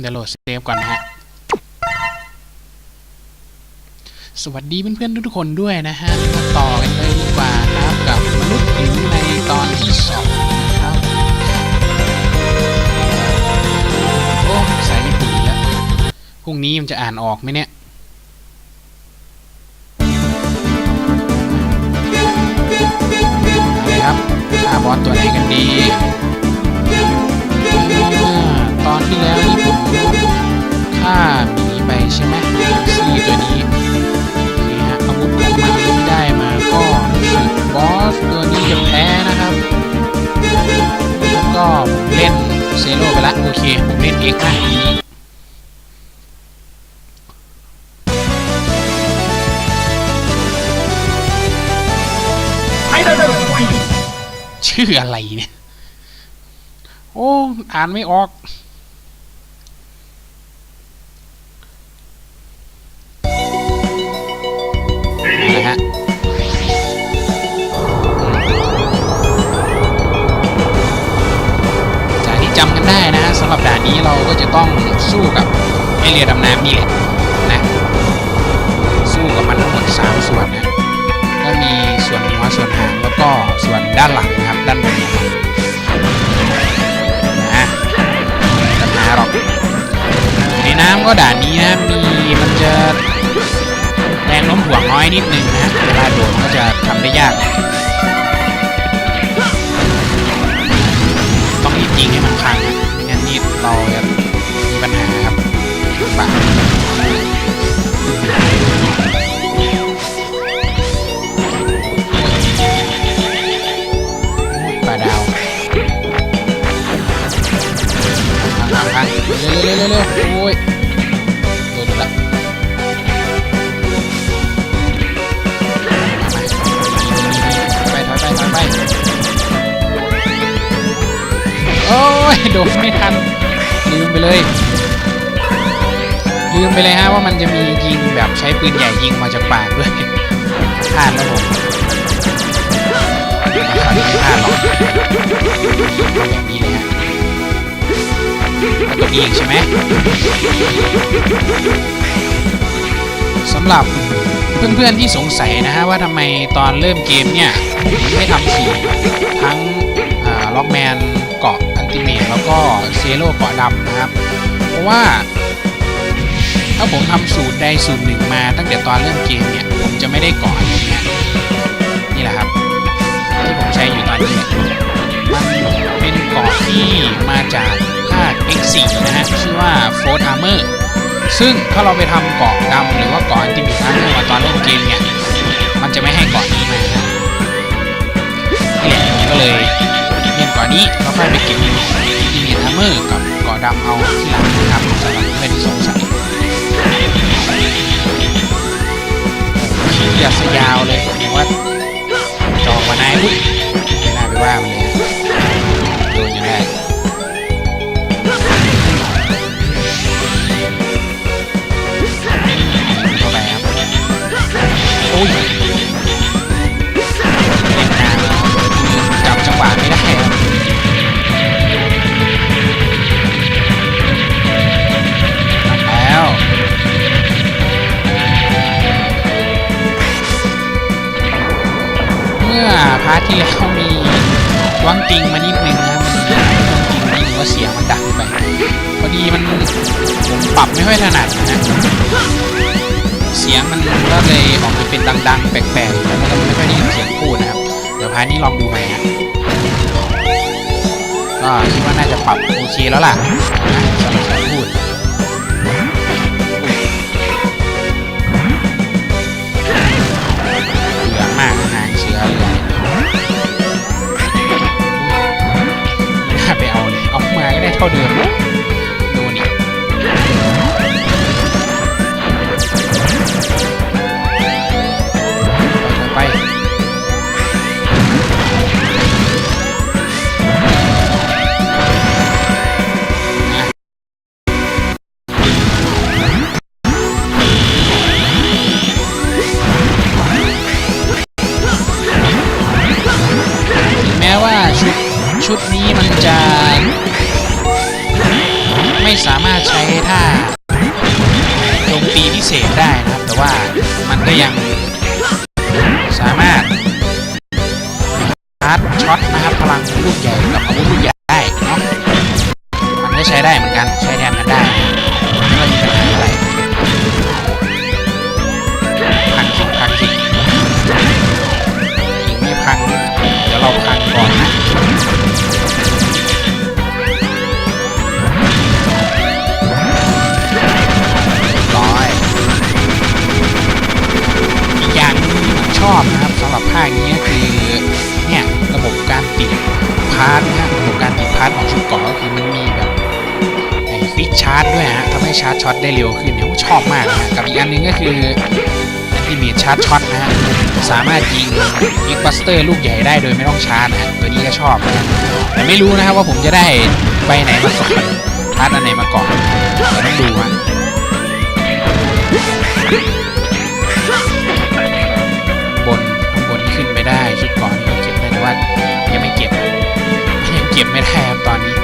เดี๋ยวโหลดเซฟก่อนนะฮะ สวัสดีเพื่อนๆทุกๆคนด้วยนะฮะมาต่อกันเลยดีกว่าครับกับมนุษย์หิวในตอนที่สองนะครับ โอ้สายญี่ปุ่นแล้ว พรุ่งนี้มันจะอ่านออกไหมเนี่ยมาเลยครับฆ่าบอสตัวไหนกันดีอ่าตอนที่แล้วนี่ ผมฆ่ามีไปใช่ไหมซีตัวนี้โอเคฮะอาวุธของมันที่ได้มาก็บอสตัวนี้จะแพ้นะครับแล้วก็เล่นเซโร่ไปละโอเคผมเล่นเอ็กซ์นะนี้ชื่ออะไรเนี่ย โอ้ อ่านไม่ออก หรับด่านนี้เราก็จะต้องสู้กับไอเรือดำน้ำนี่แหละนะ สู้กับมันทั้งหมด3ส่วนนะก็มีส่วนหัวส่วนหางแล้วก็ส่วนด้านหลังนะครับด้านบนนะครับนะปัญหาหรอกอยู่ในน้ำก็ด่าน บาดปลาดาวพังพังเร็วเร็วเร็วเร็วโอ้ยโดนละไปถอยไปถอยไปโอ้ยโดนไม่ทันลืมไปเลย ลืมไปเลยฮะว่ามันจะมียิงแบบใช้ปืนใหญ่ยิงมาจากปากด้วยพลาดแล้วผมคราวนี้ไม่พลาดหรอกอย่างนี้เลยฮะแล้วก็ยิงใช่ไหมสำหรับเพื่อนๆที่สงสัยนะฮะว่าทำไมตอนเริ่มเกมเนี่ยผมไม่ทำสีทั้งล็อกแมนเกาะอันติเมตแล้วก็เซโร่เกาะดำนะครับ เพราะว่า ถ้าผมทำสูตรใดสูตรหนึ่งมาตั้งแต่ตอนเริ่มเกมเนี่ย ผมจะไม่ได้กาะอันนี้นะนี่แหละครับ ที่ผมใช้อยู่ตอนนี้มันเป็นเกาะที่มาจากภาค X4 นะฮะชื่อว่า f o r t Armor ซึ่งถ้าเราไปทำเกาะดำหรือว่าเกาะอันติเมตอาร์เมาตอนเริ่มเกมเนี่ย มันจะไม่ให้เกาะนี้มานะนี่แหละก็เลยเล่นเกานี้แล้วค่อยไปเก็บอันติเมตอาร์เมอร์กับเกาะดำเอาที่หลังนะครับสำหรับเพื่อนที่สงสัย เรียกซะยาวเลยเห็นว่าจอกมานายไม่น่าไปว่ามันเลย พาร์ทที่แล้วมีวังติงมานิดนึงนะครับมันมีวังติงนิดนึงว่าเสียงมันดังไปพอดีมันผมปรับไม่ค่อยถนัดนะเสียงมันก็เลยออกมาเป็นดัง ๆ แปลกๆแล้วก็ไม่ค่อยได้ยินเสียงพูดนะครับเดี๋ยวพาร์ทนี้ลองดูใหม่ฮะก็คิดว่าน่าจะปรับโอเคแล้วล่ะนะสำหรับ มาก็ ชาร์จช็อตได้เร็วขึ้นเนี่ยผมชอบมากนะกับอีกอันหนึงก็คืออันติมทชาร์จช็อตนะฮะสามารถยิงยิงบัสเตอร์ลูกใหญ่ได้โดยไม่ต้องชาร์จนะตัวนี้ก็ชอบนะแต่ไม่รู้นะครับว่าผมจะได้ใบไหนมาก่อนพาร์ทอันไหนมาก่อนเดี๋ยวต้องดูฮะบนข้างบนขึ้นไปได้ชุดก่อนนี่เก็บได้แต่ว่ายังไม่เก็บยังเก็บไม่ได้ครับตอนนี้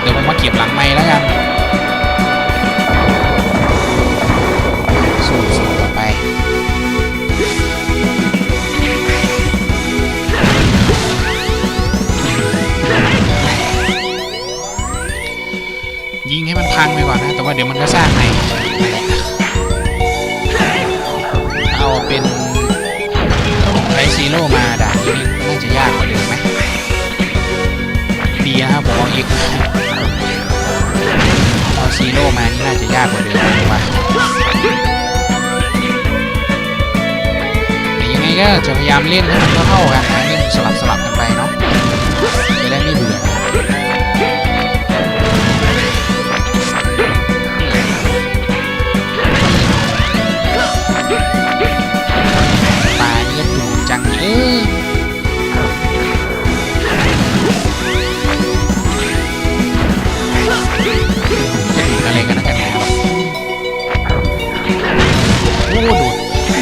เดี๋ยวผมมาเก็บหลังไม้แล้วกัน เดี๋ยวมันก็สร้างใหม่เอาเป็นไรซีโร่มาด่านนี้น่าจะยากกว่าเดิมไหมดีนะครับผมเอาอีกเอาซีโร่มานี่น่าจะยากกว่าเดิมว่าแต่ยังไงก็จะพยายามเล่นให้มันเท่ากันนะเล่นสลับสลับกันไปเนาะ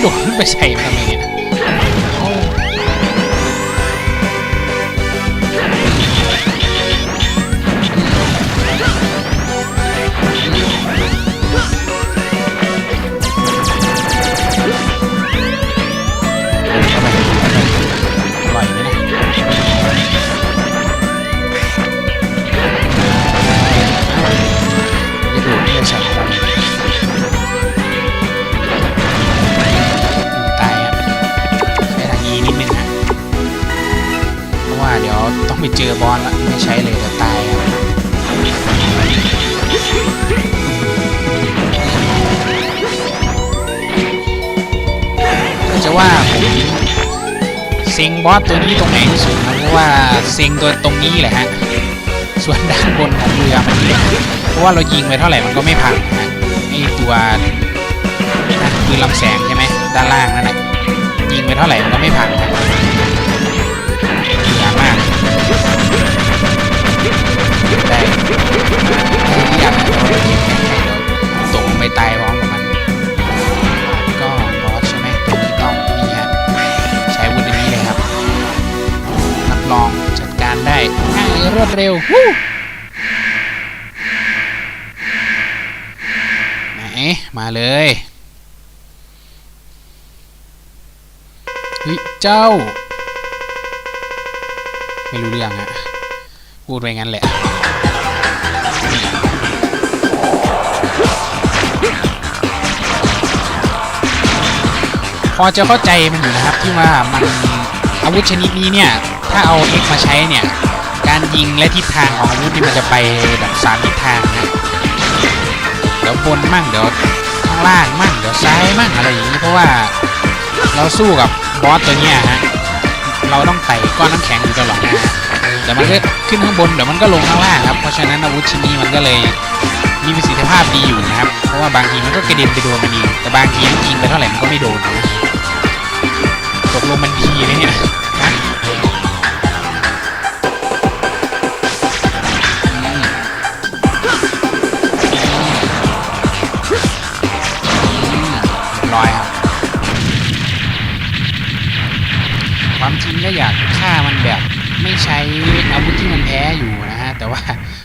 โดดขึ้นไปใส่มันทำไมเนี่ย บอสตัวนี้ตรงไหนที่สุดนะเพราะว่าเซ็งตัวตรงนี้แหละฮะส่วนด้านบนของเรือมันเล็กเพราะว่าเรายิงไปเท่าไหร่มันก็ไม่พังนะฮะไอตัวนั่นคือลำแสงใช่ไหมด้านล่างนั่นแหละยิงไปเท่าไหร่มันก็ไม่พังนะเหลือมากได้ได้เรียกนะแต่ว่าเรายิงแค่เดี๋ยวตกลงไปตายพร้อม รับรองจัดการได้ง่ายรวดเร็ววู้ไหนมาเลยเฮ้ยเจ้า ไม่รู้เรื่องฮะพูดไปงั้นแหละพอจะเข้าใจมันอยู่นะครับที่ว่ามันอาวุธชนิดนี้เนี่ยถ้าเอา X มาใช้เนี่ย การยิงและทิศทางของอาวุธนี่มันจะไปแบบสามทิศทางนะเดี๋ยวบนมั่งเดี๋ยวข้างล่างมั่งเดี๋ยวซ้ายมั่งอะไรอย่างนี้เพราะว่าเราสู้กับบอสตัวเนี้ยฮะเราต้องไต่ก้อนน้ำแข็งอยู่ตลอดนะแต่มันก็ขึ้นข้างบนเดี๋ยวมันก็ลงข้างล่างครับเพราะฉะนั้นอาวุธชิ้นนี้มันก็เลยมีประสิทธิภาพดีอยู่นะครับ เพราะว่าบางทีมันก็กระเด็นไปโดนมันเองแต่บางทีมันยิงไปเท่าไหร่มันก็ไม่โดนนะตกลงมันดีไหมเนี่ย ก็อยากฆ่ามันแบบไม่ใช้อาวุธที่มันแพ้อยู่นะฮะ แต่ว่า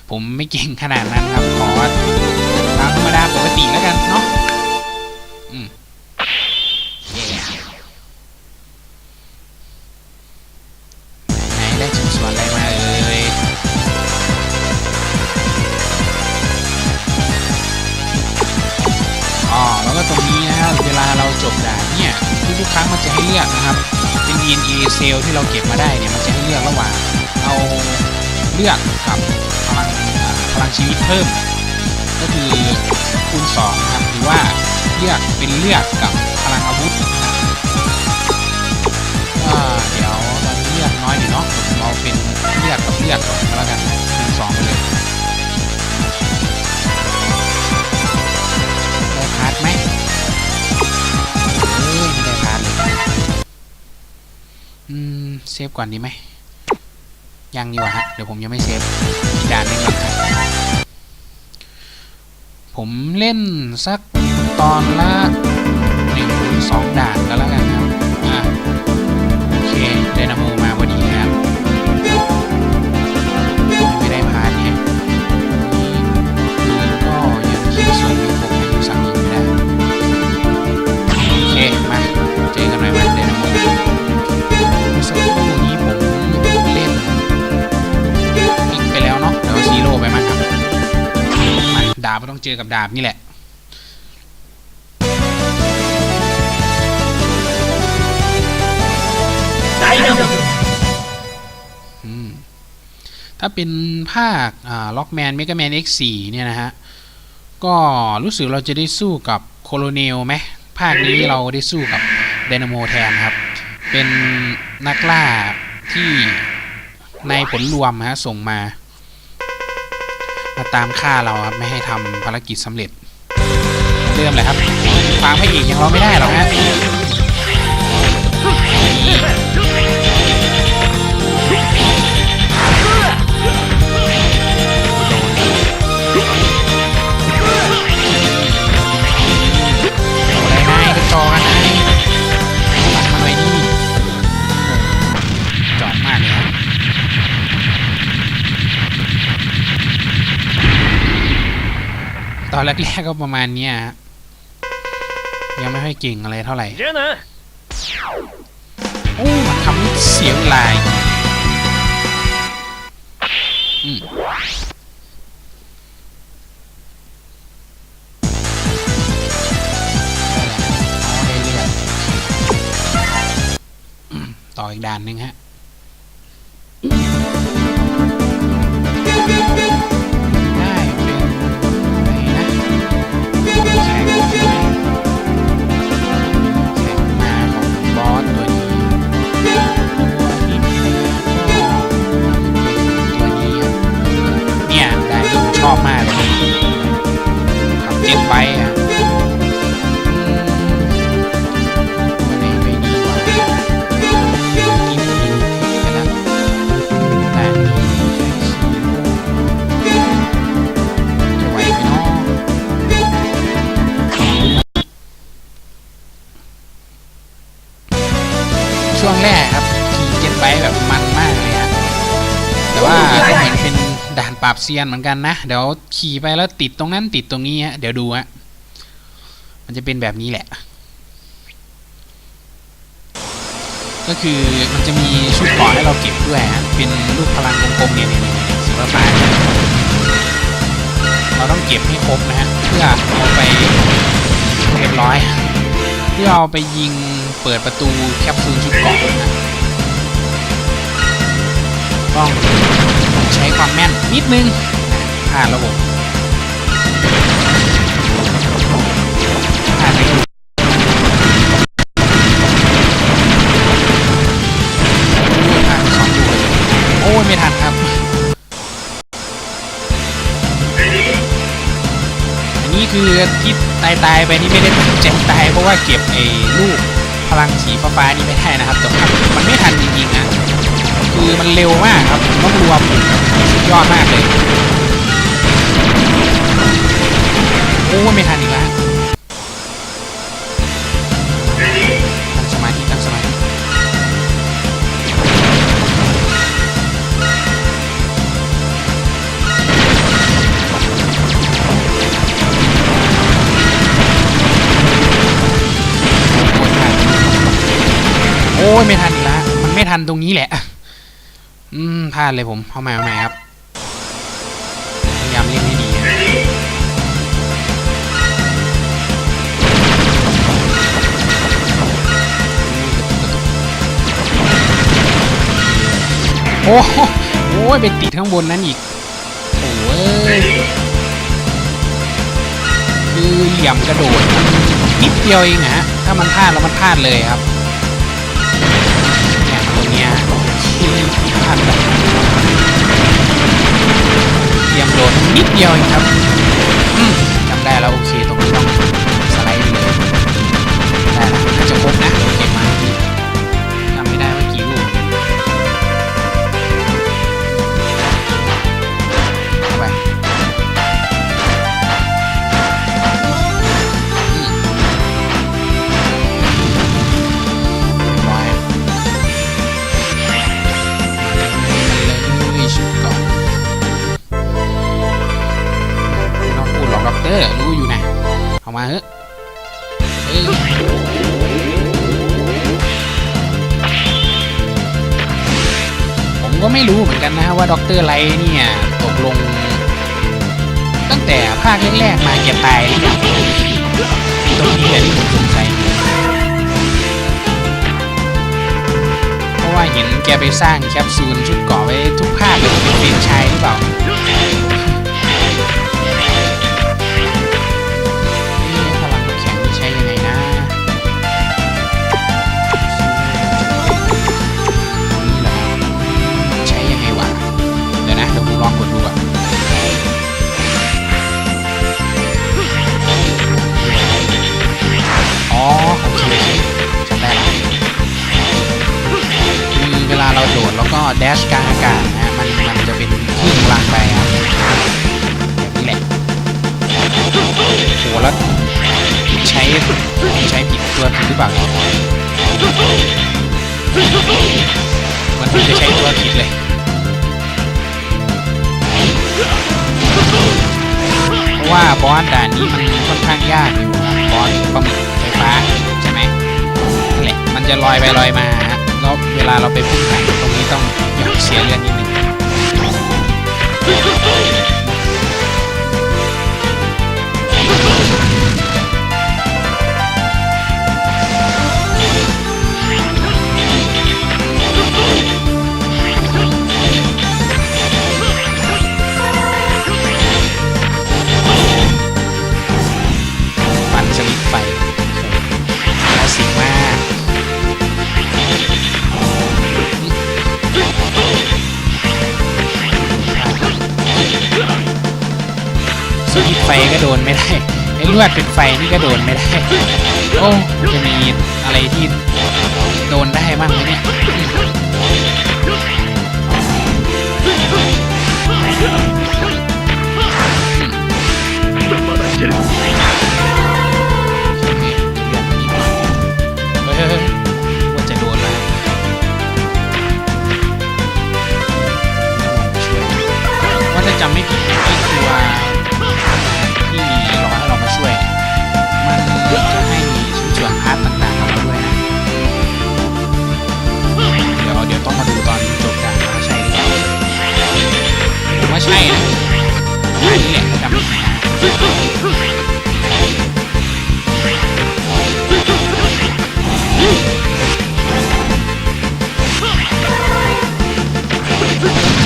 ผมไม่เก่งขนาดนั้นครับ ขอตามธรรมดาปกติแล้วกันเนาะอืมไหนได้ชิ้นส่วนอะไรมาเอ่ยอ๋อแล้วก็ตรงนี้นะครับ เวลาเราจบด่านเนี่ย ทุกๆครั้งมันจะให้เลือกนะครับ เป็น DNA เซลล์ที่เราเก็บมาได้เนี่ยมันจะให้เลือกระหว่างเอาเลือดกับพลังพลังชีวิตเพิ่ม ก็คือคูณ2นะครับหรือว่าเลือกเป็นเลือดกับพลังอาวุธนะก็เดี๋ยวตอนนี้เลือดน้อยอยู่เนาะเอาเป็นเลือดกับเลือดก่อนแล้วกันคูณ2ไปเลย เซฟก่อนดีไหมยังดีกว่าฮะ เดี๋ยวผมยังไม่เซฟอีกด่านหนึงก่อนครับผมเล่นสักตอนละหนึ่งถึงสองด่านก็แล้วกันครับอะโอเคไดนาโมมาพอดีครับไม่ได้พาร์ทเนี่ยนี่ก็ยังคิดส่วนมีผมยังสั่งยิงไม่ได้ โอเค มา เจอกันหน่อยวันเดนา ดาบก็ต้องเจอกับดาบนี่แหละถ้าเป็นภาคอ่าล็อกแมนเมกาแมน X4 เนี่ยนะฮะ ก็รู้สึกเราจะได้สู้กับโคโลเนลไหมภาคนี้เราได้สู้กับไดนาโมแทนครับ เป็นนักล่าที่ในผลรวมฮะส่งมา มาตามฆ่าเราครับไม่ให้ทำภารกิจสำเร็จ เริ่มเลยครับฟางพระเอกยังเราไม่ได้หรอกฮะ แรกๆก็ประมาณนี้ฮะยังไม่ค่อยเก่งอะไรเท่าไหร่โอ้ทำเสียงลายอืมต่ออีกด่านหนึ่งฮะ ด่านปราบเซียนเหมือนกันนะ เดี๋ยวขี่ไปแล้วติดตรงนั้นติดตรงนี้ฮะเดี๋ยวดูฮะมันจะเป็นแบบนี้แหละ ก็คือมันจะมีชุดเกาะให้เราเก็บด้วยฮะเป็นลูกพลังกลมๆเนี่ยนี่ยเนี่ยเนี่ยสีฟ้าเนี่ยเราต้องเก็บให้ครบนะฮะเพื่อเอาไปเรียบร้อยเพื่อเอาไปยิงเปิดประตูแคปซูลชุดเกาะนะต้อง ใช้ความแม่นนิดนึงผ่านระบบผ่านไม่ถูกผ่านสองลูโอ้ยไม่ทันครับ อันนี้คือที่ตายตายไปนี่ไม่ได้ตั้งใจตายเพราะว่าเก็บไอ้ลูกพลังสีฟ้าๆนี่ไม่ได้นะครับแต่ว่ามันไม่ทันจริงๆนะือมันเร็วมากครับต้องรวมยอดมากเลยโอ้ไม่ทันอีกแล้วตั้งสมาธิตั้งสมาธิโอ้ยไม่ทันอีกแล้วมันไม่ทันตรงนี้แหละ อืมพลาดเลยผมเข้ามาเอาใหม่ครับพยายามเล่นให้ดีโอ้โหโอ้ยไปติดข้างบนนั้นอีกโอ้ยคือเหลี่ยมกระโดดมันนิดเดียวเองนะฮะถ้ามันพลาดแล้วมันพลาดเลยครับเนี่ยตรงเนี้ย ที่พลาดแบบเตรียมโดนนิดเดียวเองครับอืมจำได้แล้วโอเคตรงนี้ต้องสไลด์เลยได้ละน่าจะครบนะ ก็ไม่รู้เหมือนกันนะว่าด็อกเตอร์ไลท์เนี่ยตกลง ตั้งแต่ภาคแรกๆมาแกตายหรือยังตรงนี้แหละที่ผมสงสัยเพราะว่าเห็นแกไปสร้างแคปซูลชุดเกาะไว้ทุกภาคเลยเป็นชายหรือเปล่า ราโดดแล้วก็แดชกลางอากาศนะมันมันจะเป็นคลื่นพลังไปครับนี้แหละโหแล้วใช้ใช้ผิดตัวผิดหรือเปล่ามันจะใช้ตัวผิดเลยเพราะว่าบอสด่านนี้มันค่อนข้างยากอยู่บอสปลาหมึกไฟฟ้าใช่ไหมนั่แหละมันจะลอยไปลอยมาฮะ แล้วเวลาเราไปพุ่งผ่งตรงนี้ต้องหยอกเสียเลือดนิดนึง ไม่ได้ไอ้ลวดเป็นไฟนี่ก็โดนไม่ได้ โอ้มันจะมีอะไรที่โดนได้บ้างไหมเนี่ย เ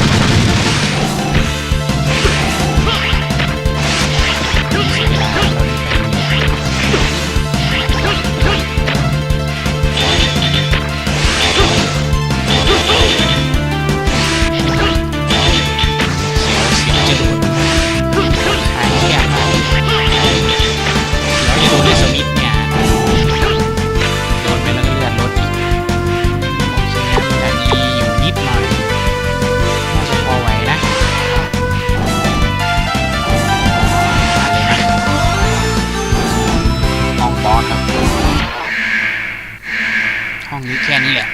ห้องนี้แค่นี้แหละ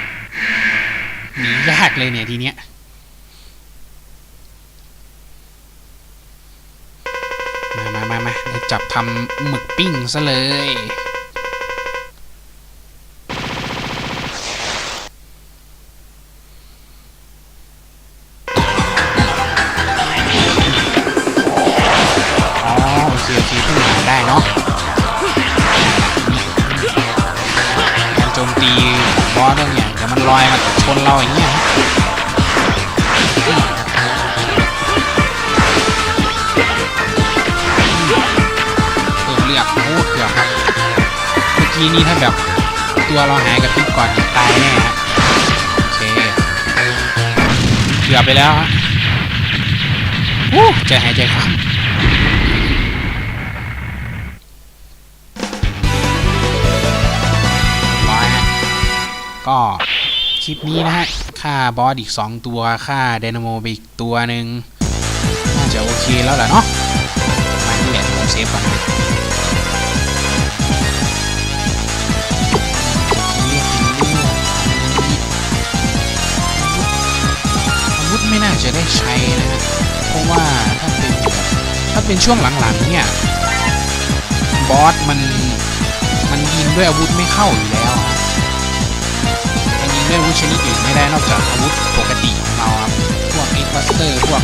หนียากเลยเนี่ยทีเนี้ยมามามามาจับทำหมึกปิ้งซะเลย เลือดโอ้เกือบครับเมื่อกี้นี่ถ้าแบบตัวเราหายกับพริบก่อนตายแน่ฮะโอเคเกือบไปแล้วฮะวู้ใจหายใจคว่ำร้อยฮะก็คลิปนี้นะฮะ ค่าบอสอีก 2 ตัว ค่าไดนาโมไปอีกตัวหนึ่งน่าจะโอเคแล้วแหละเนาะมาที่แหละผมเซฟก่อน น่าจะได้ใช้นะฮะเพราะว่าถ้าเป็นถ้าเป็นช่วงหลังๆเนี่ยบอสมันมันยิงด้วยอาวุธไม่เข้าอยู่แล้วมันยิงด้วยอาวุธชนิดอื่นไม่ได้นอกจากอาวุธปกติของเราครับพวกเอ็กบัสเตอร์พวก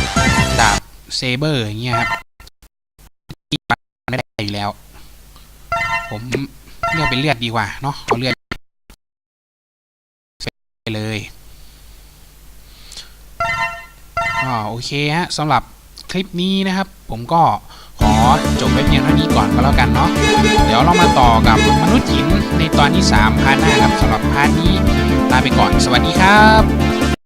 ดาบเซเบอร์อย่างเงี้ยครับไม่ได้อยู่แล้ว ผมเลือกเป็นเลือดดีกว่าเนาะเอาเลือดไปเลย ก็โอเคฮะสำหรับคลิปนี้นะครับ ผมก็ขอจบไว้เพียงเท่านี้ก่อนก็แล้วกันเนาะเดี๋ยวเรามาต่อกับมนุษย์หินในตอนที่ 3 พาร์ทหน้าครับสำหรับพาร์ทนี้ลาไปก่อนสวัสดีครับ